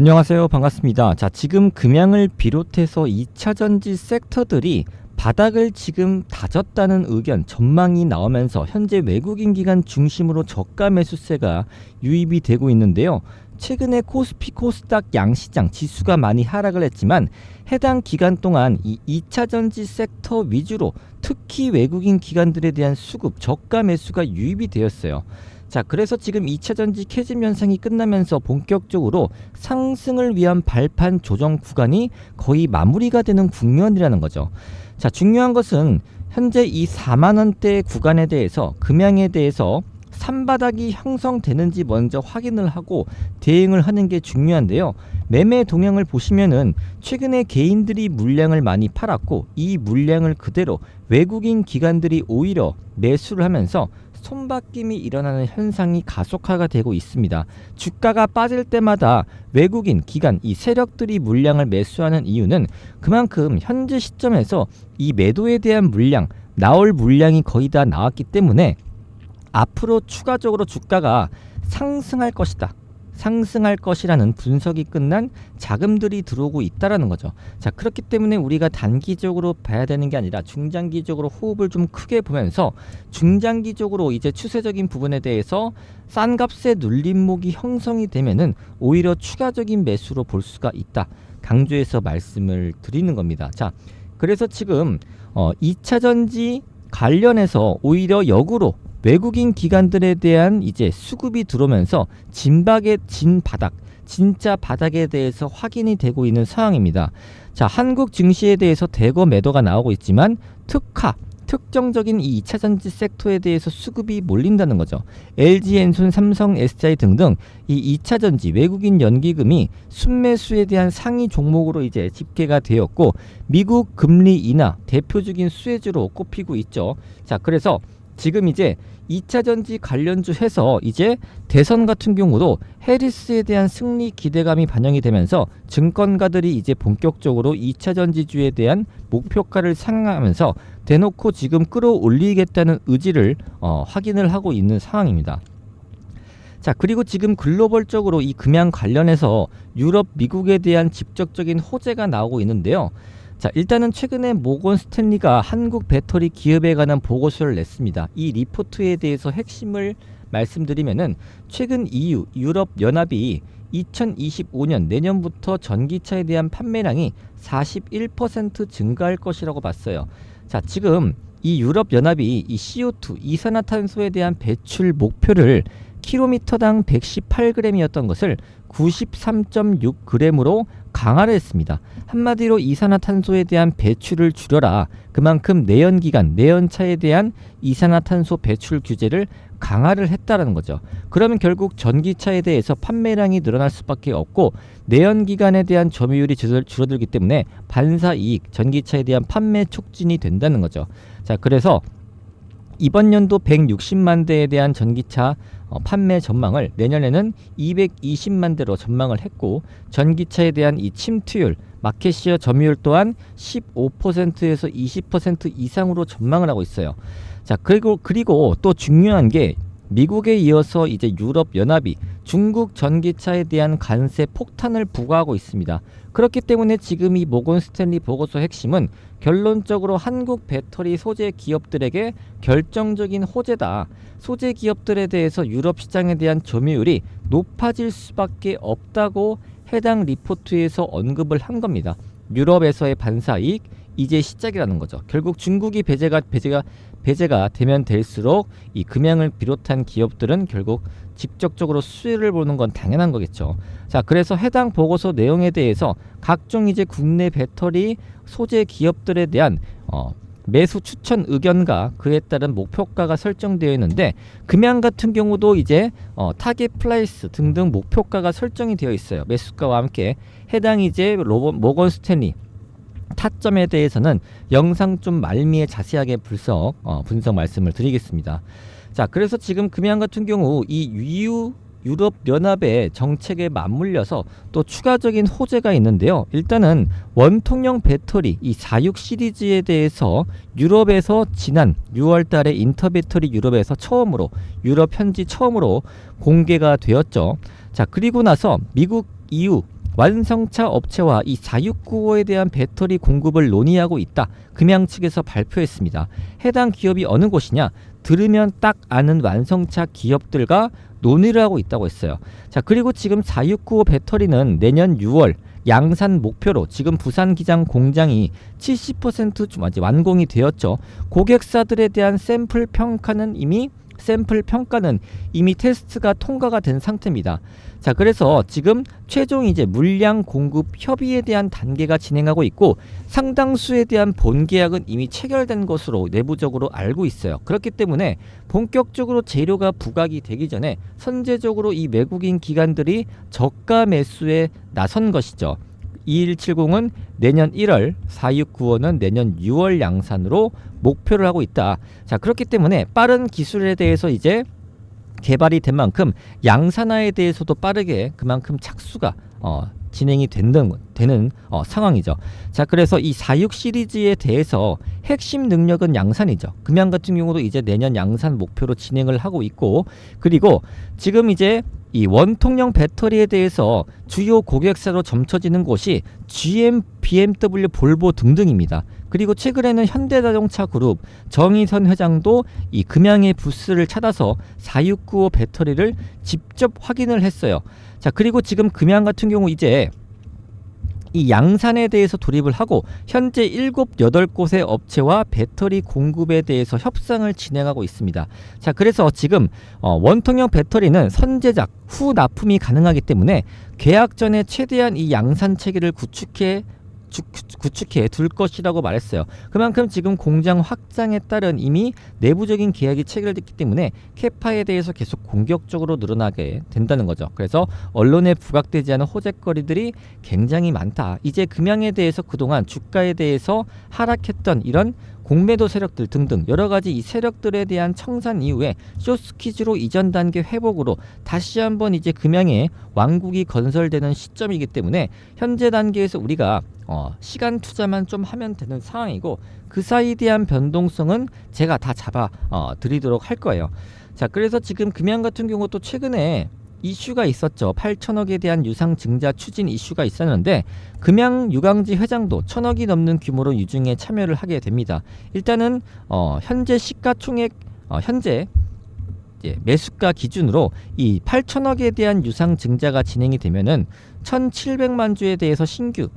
안녕하세요. 반갑습니다. 자, 지금 금양을 비롯해서 2차 전지 섹터들이 바닥을 지금 다졌다는 의견, 전망이 나오면서 현재 외국인 기관 중심으로 저가 매수세가 유입이 되고 있는데요. 최근에 코스피 코스닥 양시장 지수가 많이 하락을 했지만 해당 기간 동안 이 2차 전지 섹터 위주로 특히 외국인 기관들에 대한 수급 저가 매수가 유입이 되었어요. 자, 그래서 지금 2차 전지 캐즘 현상이 끝나면서 본격적으로 상승을 위한 발판 조정 구간이 거의 마무리가 되는 국면이라는 거죠. 자, 중요한 것은 현재 이 4만 원대 구간에 대해서 금양에 대해서 산바닥이 형성되는지 먼저 확인을 하고 대응을 하는 게 중요한데요. 매매 동향을 보시면은 최근에 개인들이 물량을 많이 팔았고 이 물량을 그대로 외국인 기관들이 오히려 매수를 하면서 손바뀜이 일어나는 현상이 가속화가 되고 있습니다. 주가가 빠질 때마다 외국인 기관 이 세력들이 물량을 매수하는 이유는 그만큼 현재 시점에서 이 매도에 대한 물량 나올 물량이 거의 다 나왔기 때문에 앞으로 추가적으로 주가가 상승할 것이다. 상승할 것이라는 분석이 끝난 자금들이 들어오고 있다라는 거죠. 자, 그렇기 때문에 우리가 단기적으로 봐야 되는 게 아니라 중장기적으로 호흡을 좀 크게 보면서 중장기적으로 이제 추세적인 부분에 대해서 싼 값의 눌림목이 형성이 되면은 오히려 추가적인 매수로 볼 수가 있다. 강조해서 말씀을 드리는 겁니다. 자, 그래서 지금 어 2차 전지 관련해서 오히려 역으로 외국인 기관들에 대한 이제 수급이 들어오면서 진박의 진 바닥, 진짜 바닥에 대해서 확인이 되고 있는 상황입니다. 자, 한국 증시에 대해서 대거 매도가 나오고 있지만 특화, 특정적인 이 2차 전지 섹터에 대해서 수급이 몰린다는 거죠. LG 엔손, 삼성, SDI 등등 이 2차 전지 외국인 연기금이 순매수에 대한 상위 종목으로 이제 집계가 되었고 미국 금리 인하 대표적인 수혜주로 꼽히고 있죠. 자, 그래서 지금 이제 2차 전지 관련주 해서 이제 대선 같은 경우도 해리스에 대한 승리 기대감이 반영이 되면서 증권가들이 이제 본격적으로 2차 전지주에 대한 목표가를 상향하면서 대놓고 지금 끌어올리겠다는 의지를 어, 확인을 하고 있는 상황입니다. 자, 그리고 지금 글로벌적으로 이 금양 관련해서 유럽, 미국에 대한 직접적인 호재가 나오고 있는데요. 자, 일단은 최근에 모건 스탠리가 한국 배터리 기업에 관한 보고서를 냈습니다. 이 리포트에 대해서 핵심을 말씀드리면은 최근 EU 유럽 연합이 2025년 내년부터 전기차에 대한 판매량이 41% 증가할 것이라고 봤어요. 자, 지금 이 유럽 연합이 이 CO2 이산화탄소에 대한 배출 목표를 킬로미터당 118g이었던 것을 93.6g으로 강화를 했습니다. 한마디로 이산화탄소에 대한 배출을 줄여라. 그만큼 내연기관, 내연차에 대한 이산화탄소 배출 규제를 강화를 했다라는 거죠. 그러면 결국 전기차에 대해서 판매량이 늘어날 수밖에 없고 내연기관에 대한 점유율이 줄어들기 때문에 반사 이익, 전기차에 대한 판매 촉진이 된다는 거죠. 자, 그래서 이번 연도 160만 대에 대한 전기차 어, 판매 전망을 내년에는 220만 대로 전망을 했고 전기차에 대한 이 침투율 마켓시어 점유율 또한 15%에서 20% 이상으로 전망을 하고 있어요. 자 그리고 그리고 또 중요한 게 미국에 이어서 이제 유럽 연합이 중국 전기차에 대한 관세 폭탄을 부과하고 있습니다. 그렇기 때문에 지금 이 모건 스탠리 보고서 핵심은 결론적으로 한국 배터리 소재 기업들에게 결정적인 호재다. 소재 기업들에 대해서 유럽 시장에 대한 점유율이 높아질 수밖에 없다고 해당 리포트에서 언급을 한 겁니다. 유럽에서의 반사이익 이제 시작이라는 거죠. 결국 중국이 배제가 배제가 배제가 되면 될수록 이 금양을 비롯한 기업들은 결국 직접적으로 수혜를 보는 건 당연한 거겠죠. 자, 그래서 해당 보고서 내용에 대해서 각종 이제 국내 배터리 소재 기업들에 대한 어, 매수 추천 의견과 그에 따른 목표가가 설정되어 있는데 금양 같은 경우도 이제 어, 타겟 플라이스 등등 목표가가 설정이 되어 있어요. 매수가와 함께 해당 이제 로버 모건 스탠리 타점에 대해서는 영상 좀 말미에 자세하게 분석 어, 분석 말씀을 드리겠습니다. 자, 그래서 지금 금양 같은 경우 이 EU 유럽 연합의 정책에 맞물려서 또 추가적인 호재가 있는데요. 일단은 원통형 배터리 이 46 시리즈에 대해서 유럽에서 지난 6월 달에 인터배터리 유럽에서 처음으로 유럽 현지 처음으로 공개가 되었죠. 자, 그리고 나서 미국 EU 완성차 업체와 이 4695에 대한 배터리 공급을 논의하고 있다. 금양 측에서 발표했습니다. 해당 기업이 어느 곳이냐? 들으면 딱 아는 완성차 기업들과 논의를 하고 있다고 했어요. 자, 그리고 지금 4695 배터리는 내년 6월 양산 목표로 지금 부산 기장 공장이 70%좀 아직 완공이 되었죠. 고객사들에 대한 샘플 평가는 이미 샘플 평가는 이미 테스트가 통과가 된 상태입니다. 자, 그래서 지금 최종 이제 물량 공급 협의에 대한 단계가 진행하고 있고 상당수에 대한 본 계약은 이미 체결된 것으로 내부적으로 알고 있어요. 그렇기 때문에 본격적으로 재료가 부각이 되기 전에 선제적으로 이 외국인 기관들이 저가 매수에 나선 것이죠. 2170은 내년 1월, 4695는 내년 6월 양산으로 목표를 하고 있다. 자, 그렇기 때문에 빠른 기술에 대해서 이제 개발이 된 만큼 양산화에 대해서도 빠르게 그만큼 착수가 어, 진행이 되는, 되는 어, 상황이죠. 자, 그래서 이 46 시리즈에 대해서 핵심 능력은 양산이죠. 금양 같은 경우도 이제 내년 양산 목표로 진행을 하고 있고, 그리고 지금 이제 이 원통형 배터리에 대해서 주요 고객사로 점쳐지는 곳이 GM, BMW, 볼보 등등입니다. 그리고 최근에는 현대자동차 그룹 정의선 회장도 이 금양의 부스를 찾아서 4695 배터리를 직접 확인을 했어요. 자, 그리고 지금 금양 같은 경우 이제 이 양산에 대해서 돌입을 하고 현재 7, 8곳의 업체와 배터리 공급에 대해서 협상을 진행하고 있습니다. 자, 그래서 지금 어, 원통형 배터리는 선제작 후 납품이 가능하기 때문에 계약 전에 최대한 이 양산 체계를 구축해 주, 구축해 둘 것이라고 말했어요. 그만큼 지금 공장 확장에 따른 이미 내부적인 계약이 체결됐기 때문에 캐파에 대해서 계속 공격적으로 늘어나게 된다는 거죠. 그래서 언론에 부각되지 않은 호재거리들이 굉장히 많다. 이제 금양에 대해서 그동안 주가에 대해서 하락했던 이런 공매도 세력들 등등 여러 가지 이 세력들에 대한 청산 이후에 쇼스키즈로 이전 단계 회복으로 다시 한번 이제 금양의 왕국이 건설되는 시점이기 때문에 현재 단계에서 우리가 어, 시간 투자만 좀 하면 되는 상황이고 그 사이에 대한 변동성은 제가 다 잡아 어, 드리도록 할 거예요. 자, 그래서 지금 금양 같은 경우도 최근에 이슈가 있었죠. 8천억에 대한 유상 증자 추진 이슈가 있었는데 금양 유광지 회장도 천억이 넘는 규모로 유증에 참여를 하게 됩니다. 일단은 어, 현재 시가총액 어, 현재 예, 매수가 기준으로 이 8천억에 대한 유상 증자가 진행이 되면은 1,700만 주에 대해서 신규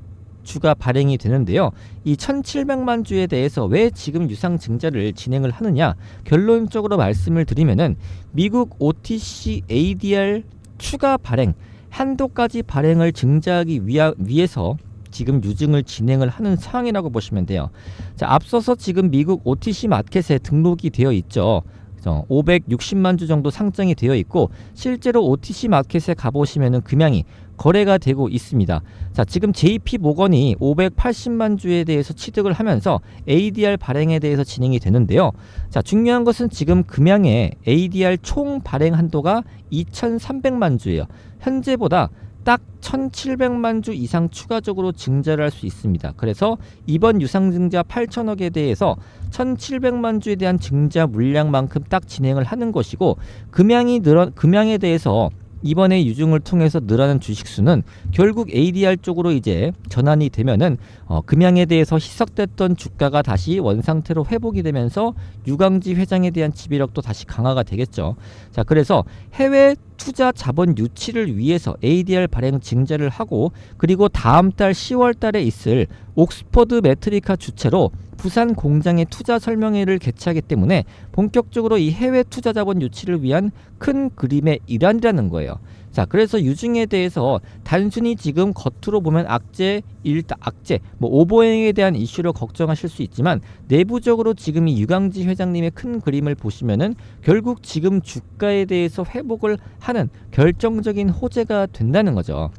주가 발행이 되는데요. 이 1,700만 주에 대해서 왜 지금 유상 증자를 진행을 하느냐? 결론적으로 말씀을 드리면은 미국 OTC ADR 추가 발행 한도까지 발행을 증자하기 위하, 위해서 지금 유증을 진행을 하는 상황이라고 보시면 돼요. 자, 앞서서 지금 미국 OTC 마켓에 등록이 되어 있죠. 560만 주 정도 상장이 되어 있고 실제로 OTC 마켓에 가보시면은 금양이 거래가 되고 있습니다. 자, 지금 JP 모건이 580만 주에 대해서 취득을 하면서 ADR 발행에 대해서 진행이 되는데요. 자, 중요한 것은 지금 금양의 ADR 총 발행 한도가 2,300만 주예요. 현재보다 딱 1,700만 주 이상 추가적으로 증자를 할 수 있습니다. 그래서 이번 유상 증자 8천억에 대해서 1,700만 주에 대한 증자 물량만큼 딱 진행을 하는 것이고 금양이 늘어 금양에 대해서 이번에 유증을 통해서 늘어난 주식 수는 결국 ADR 쪽으로 이제 전환이 되면은 어, 금양에 대해서 희석됐던 주가가 다시 원상태로 회복이 되면서 유광지 회장에 대한 지배력도 다시 강화가 되겠죠. 자, 그래서 해외 투자 자본 유치를 위해서 ADR 발행 증자를 하고 그리고 다음 달 10월 달에 있을 옥스퍼드 메트리카 주체로 부산 공장의 투자 설명회를 개최하기 때문에 본격적으로 이 해외 투자 자본 유치를 위한 큰 그림의 일환이라는 거예요. 자, 그래서 유증에 대해서 단순히 지금 겉으로 보면 악재, 일다 악재, 뭐 오보행에 대한 이슈를 걱정하실 수 있지만 내부적으로 지금 이 유강지 회장님의 큰 그림을 보시면은 결국 지금 주가에 대해서 회복을 하는 결정적인 호재가 된다는 거죠.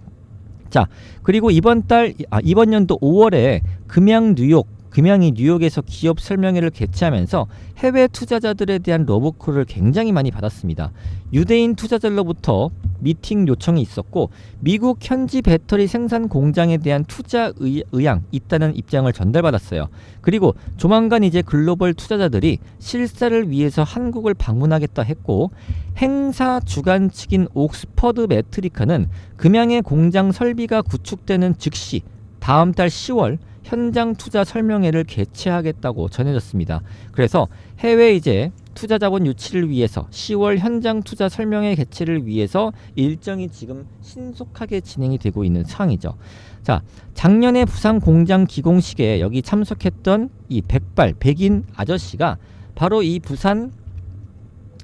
자, 그리고 이번 달, 아, 이번 연도 5월에 금양 뉴욕 금양이 뉴욕에서 기업 설명회를 개최하면서 해외 투자자들에 대한 러브콜을 굉장히 많이 받았습니다. 유대인 투자자들로부터 미팅 요청이 있었고 미국 현지 배터리 생산 공장에 대한 투자 의, 의향 있다는 입장을 전달받았어요. 그리고 조만간 이제 글로벌 투자자들이 실사를 위해서 한국을 방문하겠다 했고 행사 주관 측인 옥스퍼드 매트리카는 금양의 공장 설비가 구축되는 즉시 다음 달 10월 현장 투자 설명회를 개최하겠다고 전해졌습니다. 그래서 해외 이제 투자 자본 유치를 위해서 10월 현장 투자 설명회 개최를 위해서 일정이 지금 신속하게 진행이 되고 있는 상황이죠. 자, 작년에 부산 공장 기공식에 여기 참석했던 이 백발 백인 아저씨가 바로 이 부산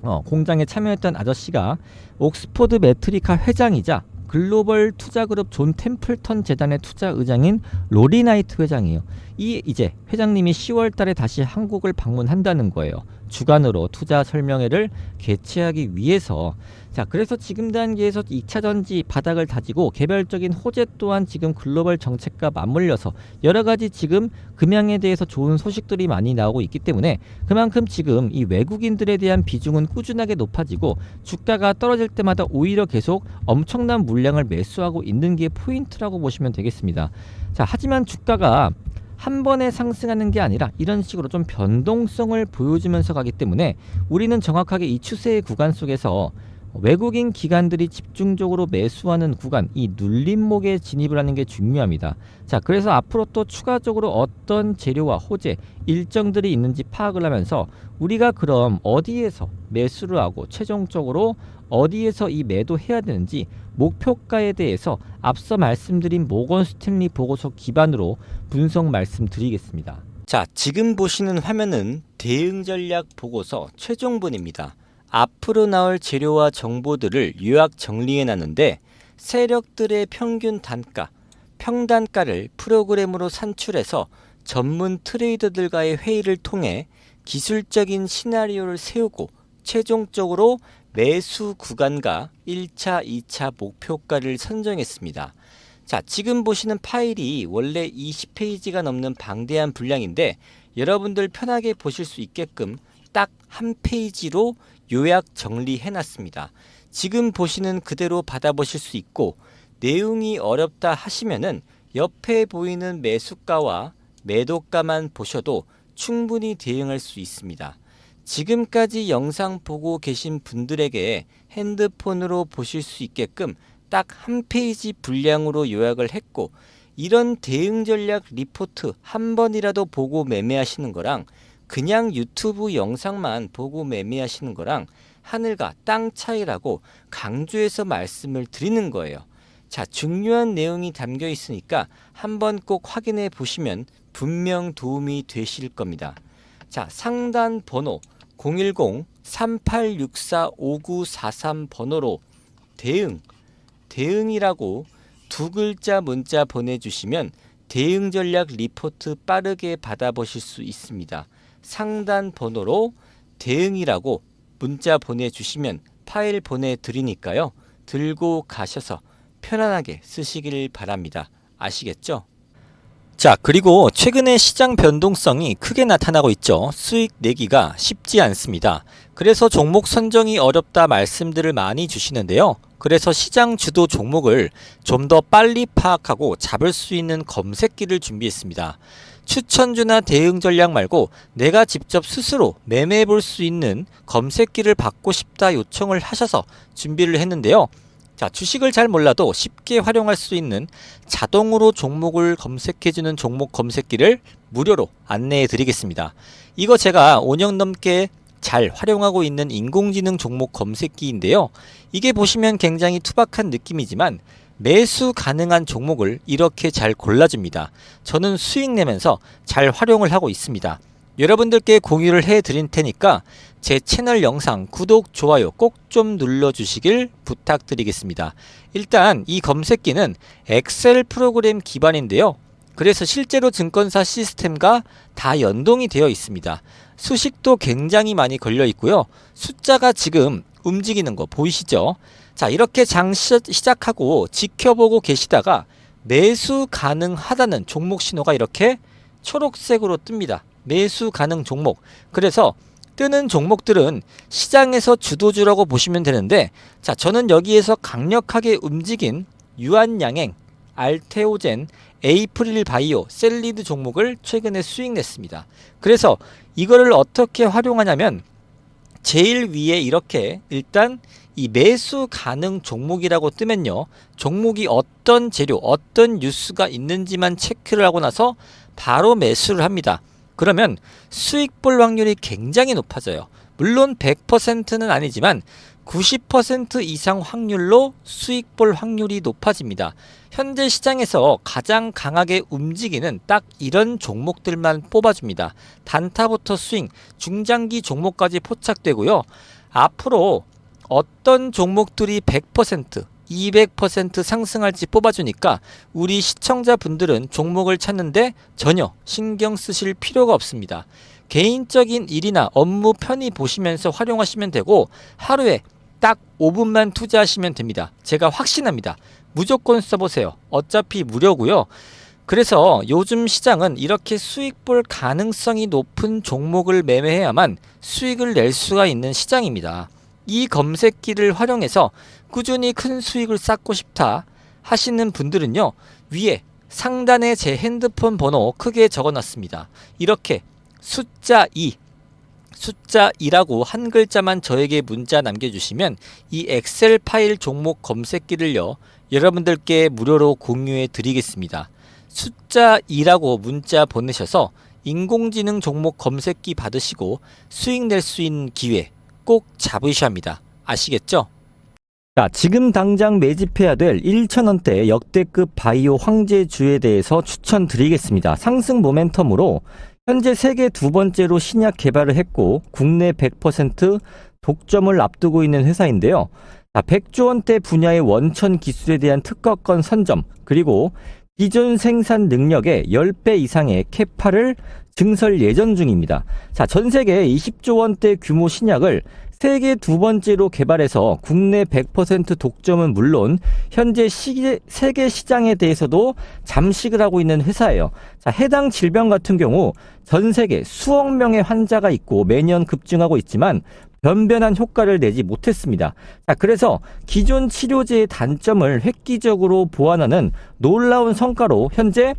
어, 공장에 참여했던 아저씨가 옥스포드 매트리카 회장이자 글로벌 투자그룹 존 템플턴 재단의 투자 의장인 로리 나이트 회장이에요. 이 이제 회장님이 10월 달에 다시 한국을 방문한다는 거예요. 주간으로 투자 설명회를 개최하기 위해서 자 그래서 지금 단계에서 2차 전지 바닥을 다지고 개별적인 호재 또한 지금 글로벌 정책과 맞물려서 여러 가지 지금 금양에 대해서 좋은 소식들이 많이 나오고 있기 때문에 그만큼 지금 이 외국인들에 대한 비중은 꾸준하게 높아지고 주가가 떨어질 때마다 오히려 계속 엄청난 물량을 매수하고 있는 게 포인트라고 보시면 되겠습니다. 자 하지만 주가가 한 번에 상승하는 게 아니라 이런 식으로 좀 변동성을 보여주면서 가기 때문에 우리는 정확하게 이 추세의 구간 속에서 외국인 기관들이 집중적으로 매수하는 구간 이 눌림목에 진입을 하는 게 중요합니다. 자, 그래서 앞으로 또 추가적으로 어떤 재료와 호재 일정들이 있는지 파악을 하면서 우리가 그럼 어디에서 매수를 하고 최종적으로 어디에서 이 매도해야 되는지 목표가에 대해서 앞서 말씀드린 모건 스탠리 보고서 기반으로 분석 말씀드리겠습니다. 자, 지금 보시는 화면은 대응 전략 보고서 최종본입니다. 앞으로 나올 재료와 정보들을 요약 정리해 놨는데 세력들의 평균 단가, 평단가를 프로그램으로 산출해서 전문 트레이더들과의 회의를 통해 기술적인 시나리오를 세우고 최종적으로 매수 구간과 1차, 2차 목표가를 선정했습니다. 자, 지금 보시는 파일이 원래 20페이지가 넘는 방대한 분량인데 여러분들 편하게 보실 수 있게끔 딱 한 페이지로 요약 정리해 놨습니다. 지금 보시는 그대로 받아보실 수 있고 내용이 어렵다 하시면은 옆에 보이는 매수가와 매도가만 보셔도 충분히 대응할 수 있습니다. 지금까지 영상 보고 계신 분들에게 핸드폰으로 보실 수 있게끔 딱 한 페이지 분량으로 요약을 했고 이런 대응 전략 리포트 한 번이라도 보고 매매하시는 거랑 그냥 유튜브 영상만 보고 매매하시는 거랑 하늘과 땅 차이라고 강조해서 말씀을 드리는 거예요. 자, 중요한 내용이 담겨 있으니까 한번 꼭 확인해 보시면 분명 도움이 되실 겁니다. 자, 상단 번호 010-3864-5943 번호로 대응, 대응이라고 두 글자 문자 보내주시면 대응 전략 리포트 빠르게 받아보실 수 있습니다. 상단 번호로 대응이라고 문자 보내주시면 파일 보내드리니까요. 들고 가셔서 편안하게 쓰시길 바랍니다. 아시겠죠? 자, 그리고 최근에 시장 변동성이 크게 나타나고 있죠. 수익 내기가 쉽지 않습니다. 그래서 종목 선정이 어렵다 말씀들을 많이 주시는데요. 그래서 시장 주도 종목을 좀 더 빨리 파악하고 잡을 수 있는 검색기를 준비했습니다. 추천주나 대응 전략 말고 내가 직접 스스로 매매해 볼 수 있는 검색기를 받고 싶다 요청을 하셔서 준비를 했는데요. 자, 주식을 잘 몰라도 쉽게 활용할 수 있는 자동으로 종목을 검색해주는 종목 검색기를 무료로 안내해 드리겠습니다. 이거 제가 5년 넘게 잘 활용하고 있는 인공지능 종목 검색기인데요. 이게 보시면 굉장히 투박한 느낌이지만 매수 가능한 종목을 이렇게 잘 골라줍니다. 저는 수익 내면서 잘 활용을 하고 있습니다. 여러분들께 공유를 해 드릴 테니까 제 채널 영상 구독, 좋아요 꼭 좀 눌러주시길 부탁드리겠습니다. 일단 이 검색기는 엑셀 프로그램 기반인데요. 그래서 실제로 증권사 시스템과 다 연동이 되어 있습니다. 수식도 굉장히 많이 걸려 있고요. 숫자가 지금 움직이는 거 보이시죠? 자, 이렇게 장 시작하고 지켜보고 계시다가 매수 가능하다는 종목 신호가 이렇게 초록색으로 뜹니다. 매수 가능 종목. 그래서 뜨는 종목들은 시장에서 주도주라고 보시면 되는데 자 저는 여기에서 강력하게 움직인 유한양행, 알테오젠, 에이프릴 바이오, 셀리드 종목을 최근에 수익 냈습니다. 그래서 이거를 어떻게 활용하냐면 제일 위에 이렇게 일단 이 매수 가능 종목이라고 뜨면요. 종목이 어떤 재료, 어떤 뉴스가 있는지만 체크를 하고 나서 바로 매수를 합니다. 그러면 수익 볼 확률이 굉장히 높아져요. 물론 100%는 아니지만 90% 이상 확률로 수익 볼 확률이 높아집니다. 현재 시장에서 가장 강하게 움직이는 딱 이런 종목들만 뽑아줍니다. 단타부터 스윙, 중장기 종목까지 포착되고요. 앞으로 어떤 종목들이 100%, 200% 상승할지 뽑아주니까 우리 시청자분들은 종목을 찾는데 전혀 신경 쓰실 필요가 없습니다. 개인적인 일이나 업무 편히 보시면서 활용하시면 되고 하루에 딱 5분만 투자하시면 됩니다. 제가 확신합니다. 무조건 써보세요. 어차피 무료고요. 그래서 요즘 시장은 이렇게 수익 볼 가능성이 높은 종목을 매매해야만 수익을 낼 수가 있는 시장입니다. 이 검색기를 활용해서 꾸준히 큰 수익을 쌓고 싶다 하시는 분들은요. 위에 상단에 제 핸드폰 번호 크게 적어 놨습니다. 이렇게 숫자 2 숫자 2라고 한 글자만 저에게 문자 남겨주시면 이 엑셀 파일 종목 검색기를요 여러분들께 무료로 공유해 드리겠습니다. 숫자 2라고 문자 보내셔서 인공지능 종목 검색기 받으시고 수익 낼 수 있는 기회 꼭 잡으셔야 합니다. 아시겠죠? 자, 지금 당장 매집해야 될 1,000원대 역대급 바이오 황제주에 대해서 추천드리겠습니다. 상승 모멘텀으로 현재 세계 두 번째로 신약 개발을 했고 국내 100% 독점을 앞두고 있는 회사인데요. 자, 100조 원대 분야의 원천 기술에 대한 특허권 선점 그리고 기존 생산 능력의 10배 이상의 캐파를 증설 예정 중입니다. 자, 전 세계 20조 원대 규모 신약을 세계 두 번째로 개발해서 국내 100% 독점은 물론 현재 시, 세계 시장에 대해서도 잠식을 하고 있는 회사예요. 자, 해당 질병 같은 경우 전 세계 수억 명의 환자가 있고 매년 급증하고 있지만 변변한 효과를 내지 못했습니다. 자, 그래서 기존 치료제의 단점을 획기적으로 보완하는 놀라운 성과로 현재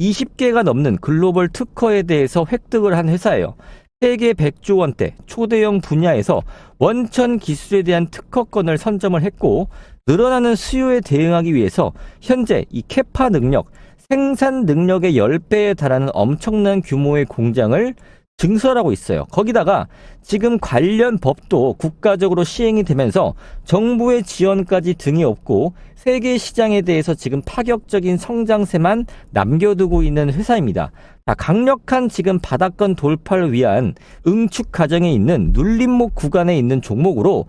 20개가 넘는 글로벌 특허에 대해서 획득을 한 회사예요. 세계 100조 원대 초대형 분야에서 원천 기술에 대한 특허권을 선점을 했고 늘어나는 수요에 대응하기 위해서 현재 이 캐파 능력, 생산 능력의 10배에 달하는 엄청난 규모의 공장을 증설하고 있어요. 거기다가 지금 관련 법도 국가적으로 시행이 되면서 정부의 지원까지 등이 없고 세계 시장에 대해서 지금 파격적인 성장세만 남겨두고 있는 회사입니다. 자, 강력한 지금 바닥권 돌파를 위한 응축 과정에 있는 눌림목 구간에 있는 종목으로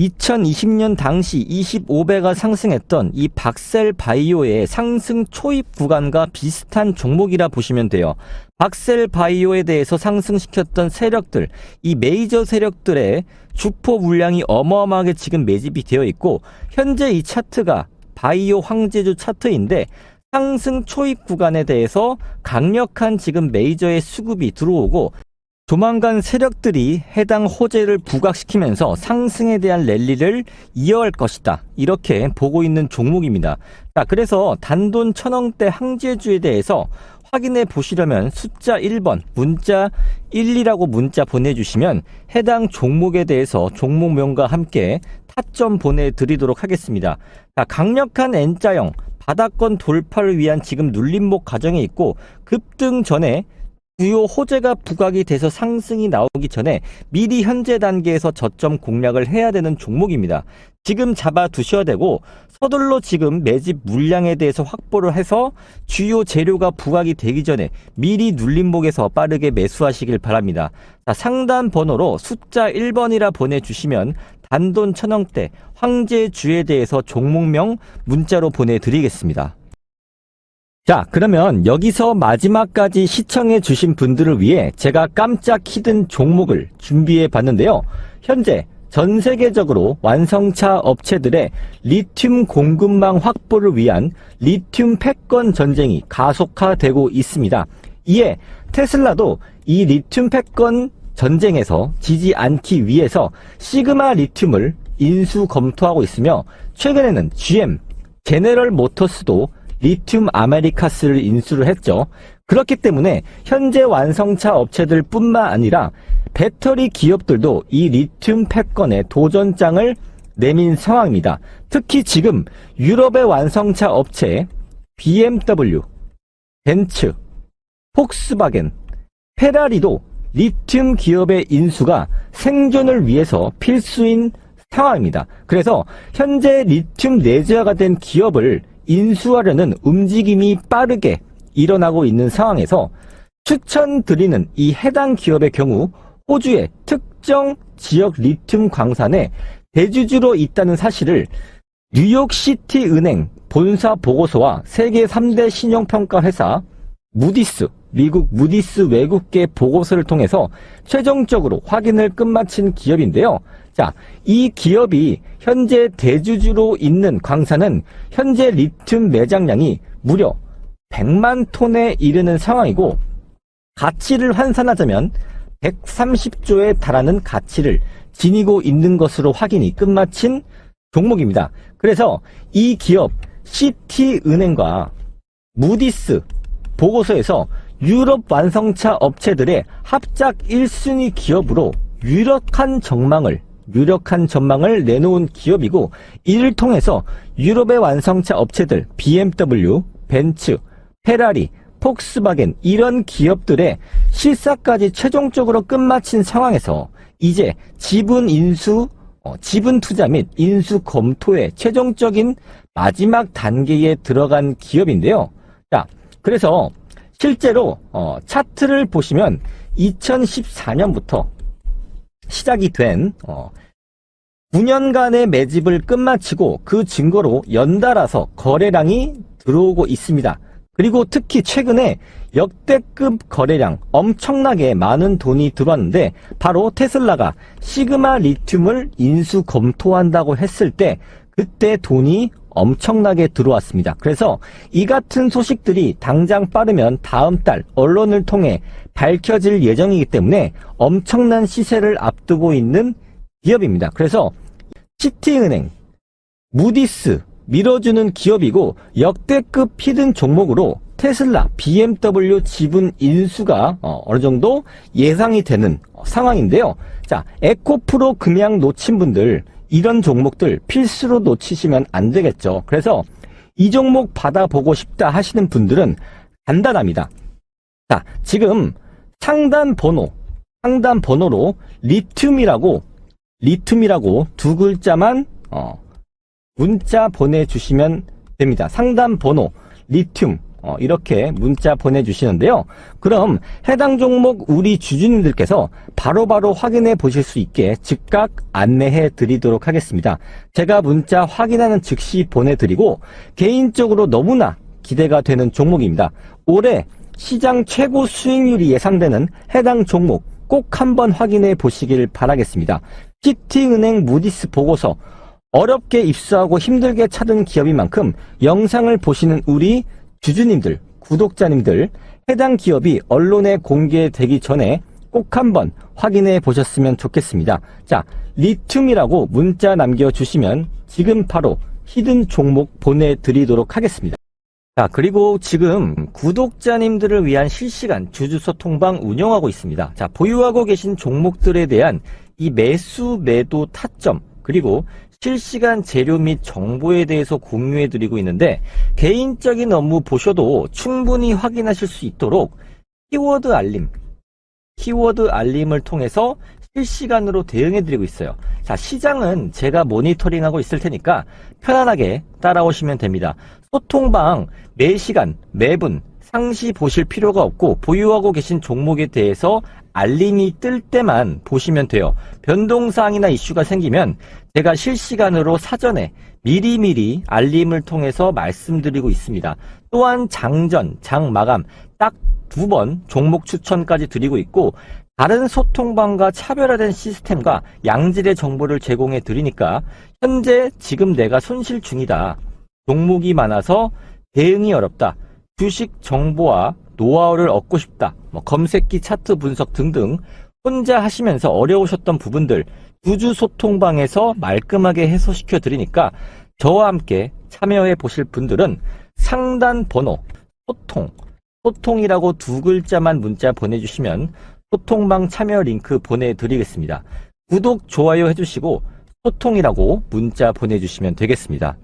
2020년 당시 25배가 상승했던 이 박셀 바이오의 상승 초입 구간과 비슷한 종목이라 보시면 돼요. 박셀 바이오에 대해서 상승시켰던 세력들, 이 메이저 세력들의 주포 물량이 어마어마하게 지금 매집이 되어 있고 현재 이 차트가 바이오 황제주 차트인데 상승 초입 구간에 대해서 강력한 지금 메이저의 수급이 들어오고 조만간 세력들이 해당 호재를 부각시키면서 상승에 대한 랠리를 이어갈 것이다. 이렇게 보고 있는 종목입니다. 자, 그래서 단돈 천원대 항제주에 대해서 확인해 보시려면 숫자 1번 문자 12라고 문자 보내주시면 해당 종목에 대해서 종목명과 함께 타점 보내드리도록 하겠습니다. 자, 강력한 N자형 바닥권 돌파를 위한 지금 눌림목 과정에 있고 급등 전에 주요 호재가 부각이 돼서 상승이 나오기 전에 미리 현재 단계에서 저점 공략을 해야 되는 종목입니다. 지금 잡아 두셔야 되고 서둘러 지금 매집 물량에 대해서 확보를 해서 주요 재료가 부각이 되기 전에 미리 눌림목에서 빠르게 매수하시길 바랍니다. 자, 상단 번호로 숫자 1번이라 보내주시면 단돈 천원대 황제주에 대해서 종목명 문자로 보내드리겠습니다. 자, 그러면 여기서 마지막까지 시청해 주신 분들을 위해 제가 깜짝 히든 종목을 준비해 봤는데요. 현재 전 세계적으로 완성차 업체들의 리튬 공급망 확보를 위한 리튬 패권 전쟁이 가속화되고 있습니다. 이에 테슬라도 이 리튬 패권 전쟁에서 지지 않기 위해서 시그마 리튬을 인수 검토하고 있으며 최근에는 GM, 제네럴 모터스도 리튬 아메리카스를 인수를 했죠. 그렇기 때문에 현재 완성차 업체들 뿐만 아니라 배터리 기업들도 이 리튬 패권에 도전장을 내민 상황입니다. 특히 지금 유럽의 완성차 업체 BMW, 벤츠, 폭스바겐, 페라리도 리튬 기업의 인수가 생존을 위해서 필수인 상황입니다. 그래서 현재 리튬 내재화가 된 기업을 인수하려는 움직임이 빠르게 일어나고 있는 상황에서 추천드리는 이 해당 기업의 경우 호주의 특정 지역 리튬 광산에 대주주로 있다는 사실을 뉴욕시티 은행 본사 보고서와 세계 3대 신용평가 회사 무디스, 미국 무디스 외국계 보고서를 통해서 최종적으로 확인을 끝마친 기업인데요. 자, 이 기업이 현재 대주주로 있는 광산은 현재 리튬 매장량이 무려 100만 톤에 이르는 상황이고 가치를 환산하자면 130조에 달하는 가치를 지니고 있는 것으로 확인이 끝마친 종목입니다. 그래서 이 기업 시티은행과 무디스 보고서에서 유럽 완성차 업체들의 합작 1순위 기업으로 유력한 전망을 유력한 전망을 내놓은 기업이고 이를 통해서 유럽의 완성차 업체들 BMW, 벤츠, 페라리, 폭스바겐 이런 기업들의 실사까지 최종적으로 끝마친 상황에서 이제 지분 인수, 어, 지분 투자 및 인수 검토의 최종적인 마지막 단계에 들어간 기업인데요. 자, 그래서 실제로 어, 차트를 보시면 2014년부터 시작이 된 어, 9년간의 매집을 끝마치고 그 증거로 연달아서 거래량이 들어오고 있습니다. 그리고 특히 최근에 역대급 거래량 엄청나게 많은 돈이 들어왔는데 바로 테슬라가 시그마 리튬을 인수 검토한다고 했을 때 그때 돈이 엄청나게 들어왔습니다. 그래서 이 같은 소식들이 당장 빠르면 다음 달 언론을 통해 밝혀질 예정이기 때문에 엄청난 시세를 앞두고 있는 기업입니다. 그래서 시티은행, 무디스 밀어주는 기업이고 역대급 히든 종목으로 테슬라, BMW 지분 인수가 어, 어느 정도 예상이 되는 상황인데요. 자, 에코프로 금양 놓친 분들 이런 종목들 필수로 놓치시면 안 되겠죠. 그래서 이 종목 받아보고 싶다 하시는 분들은 간단합니다. 자, 지금 상단 번호, 상단 번호로 리튬이라고 리튬이라고 두 글자만 어, 문자 보내주시면 됩니다. 상담 번호 리튬 어, 이렇게 문자 보내주시는데요. 그럼 해당 종목 우리 주주님들께서 바로 바로 확인해 보실 수 있게 즉각 안내해 드리도록 하겠습니다. 제가 문자 확인하는 즉시 보내드리고 개인적으로 너무나 기대가 되는 종목입니다. 올해 시장 최고 수익률이 예상되는 해당 종목 꼭 한번 확인해 보시길 바라겠습니다. 시티은행 무디스 보고서 어렵게 입수하고 힘들게 찾은 기업인 만큼 영상을 보시는 우리 주주님들, 구독자님들, 해당 기업이 언론에 공개되기 전에 꼭 한번 확인해 보셨으면 좋겠습니다. 자, 리튬이라고 문자 남겨주시면 지금 바로 히든 종목 보내드리도록 하겠습니다. 자, 그리고 지금 구독자님들을 위한 실시간 주주소 통방 운영하고 있습니다. 자, 보유하고 계신 종목들에 대한 이 매수, 매도 타점, 그리고 실시간 재료 및 정보에 대해서 공유해 드리고 있는데 개인적인 업무 보셔도 충분히 확인하실 수 있도록 키워드 알림, 키워드 알림을 통해서 실시간으로 대응해 드리고 있어요. 자, 시장은 제가 모니터링하고 있을 테니까 편안하게 따라오시면 됩니다. 소통방 매시간, 매분 상시 보실 필요가 없고 보유하고 계신 종목에 대해서 알림이 뜰 때만 보시면 돼요. 변동사항이나 이슈가 생기면 제가 실시간으로 사전에 미리미리 알림을 통해서 말씀드리고 있습니다. 또한 장전, 장마감 딱 두 번 종목 추천까지 드리고 있고 다른 소통방과 차별화된 시스템과 양질의 정보를 제공해 드리니까 현재 지금 내가 손실 중이다. 종목이 많아서 대응이 어렵다. 주식 정보와 노하우를 얻고 싶다, 뭐 검색기 차트 분석 등등 혼자 하시면서 어려우셨던 부분들 주주 소통방에서 말끔하게 해소시켜 드리니까 저와 함께 참여해 보실 분들은 상단 번호 소통 소통이라고 두 글자만 문자 보내주시면 소통방 참여 링크 보내드리겠습니다. 구독, 좋아요 해주시고 소통이라고 문자 보내주시면 되겠습니다.